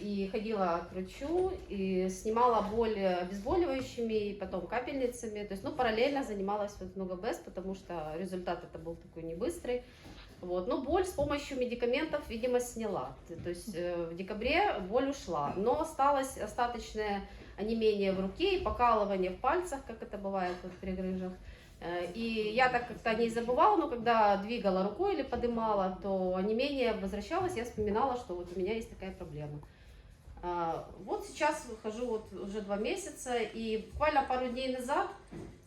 и ходила к врачу, и снимала боль обезболивающими, и потом капельницами. То есть, ну, параллельно занималась вот много БЭС, потому что результат это был такой не быстрый. Вот. Но боль с помощью медикаментов, видимо, сняла. То есть э, в декабре боль ушла, но осталось остаточное онемение в руке и покалывание в пальцах, как это бывает вот при грыжах. Э, И я так как-то не забывала, но когда двигала рукой или подымала, то онемение возвращалось, я вспоминала, что вот у меня есть такая проблема. А, Вот сейчас хожу вот уже два месяца, и буквально пару дней назад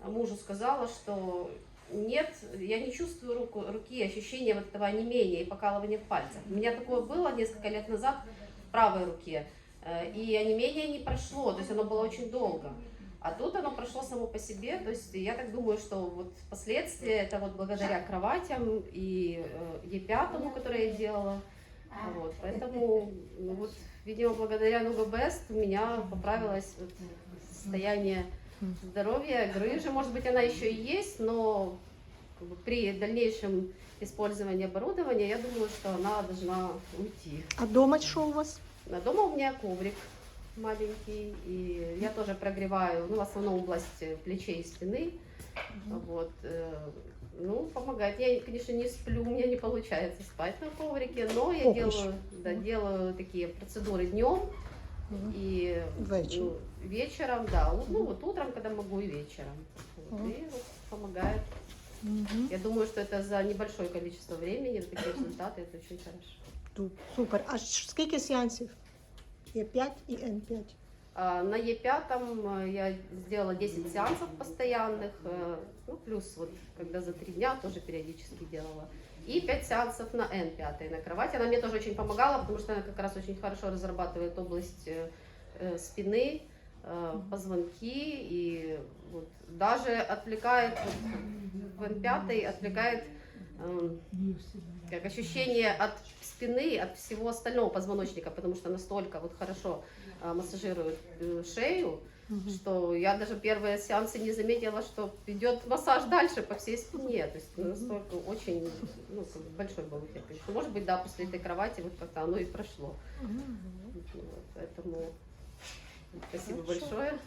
мужу сказала, что нет, я не чувствую руку, руки, ощущения вот этого онемения и покалывания в пальцах. У меня такое было несколько лет назад в правой руке, э, и онемение не прошло, то есть оно было очень долго. А тут оно прошло само по себе, то есть я так думаю, что вот последствия это вот благодаря кроватям и э, Е5, который я делала. Вот, поэтому, ну вот, видимо, благодаря Нуга Бест у меня поправилось вот состояние здоровья, грыжи, может быть, она еще и есть, но как бы, при дальнейшем использовании оборудования, я думаю, что она должна уйти. А дома що у вас? А дома у меня коврик маленький, и я тоже прогреваю, ну, в основном область плечей и спины, вот, э, ну, помогает. Я, конечно, не сплю, у меня не получается спать на коврике, но я Ох, делаю, да, делаю такие процедуры днем Мгм. и Вечером. ну, вечером, да, у- ну вот утром, когда могу и вечером. Вот, Мгм. и вот помогает. Мгм. Я думаю, что это за небольшое количество времени такие результаты, это очень хорошо. Ту- Супер. А ж- скільки сеансів? Є 5 і Н5. А, На Е5 э, я сделала 10 сеансов постоянных, э, ну, плюс вот когда за три дня тоже периодически делала. И 5 сеансов на N5 на кровати. Она мне тоже очень помогала, потому что она как раз очень хорошо разрабатывает область э, спины, позвонки и вот даже отвлекает вот, в N5 отвлекает как ощущение от спины, от всего остального позвоночника, потому что настолько вот хорошо а, массажирует э, шею, что я даже первые сеансы не заметила, что идет массаж дальше по всей спине. То есть настолько очень ну, большой был эффект. Может быть, да, после этой кровати вот как-то оно и прошло. Вот, поэтому спасибо Хорошо. большое.